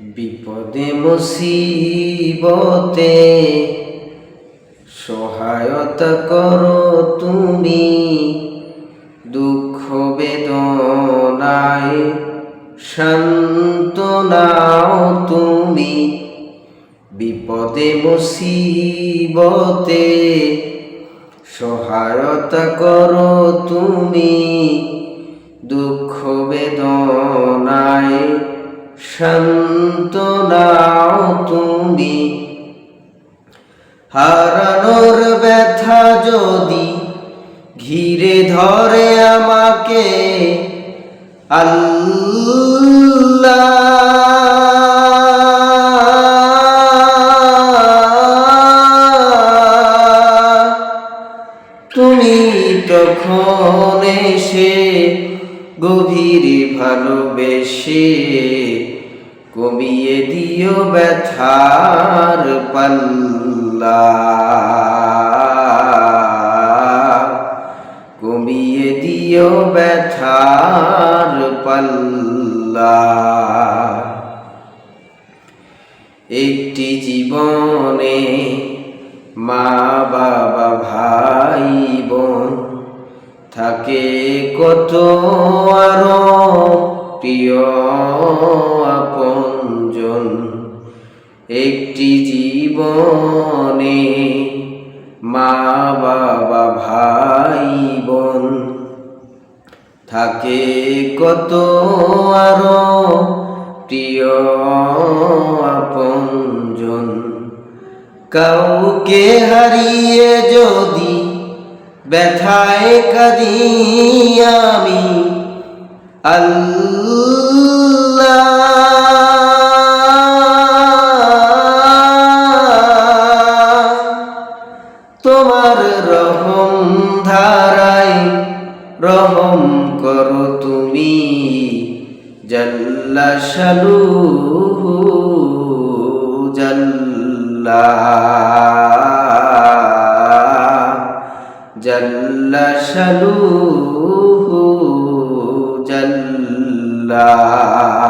বিপদে মুসিবতে সহায়তা করো তুমি, দুঃখ বেদনায় শান্ত নাও তুমি। বিপদে মুসিবতে সহায়তা করো তুমি, দুঃখ বেদনায় শান্ত নাও তুমি। হারানোর ব্যথা যদি ঘিরে ধরে আমাকে, আল্লাহ। তুমি তখন এসে গভীর ভালোবেসে কমিয়ে দিও ব্যথার পাল্লা। কমিয়ে দিও ব্যথার পাল্লা। একটি জীবনে মা বাবা ভাই বোন থাকে কত আরও প্রিয় আপনজন একটি জীবনে মা, বাবা, ভাই, বোন থাকে কত আরও প্রিয় আপনজন। কাউকে হারিয়ে যদি ব্যথায় কাঁদি আমি, আল্লাহ রহম করো তুমি। জল্লা শালু জল্লা। জল্লা শালু জল্লা।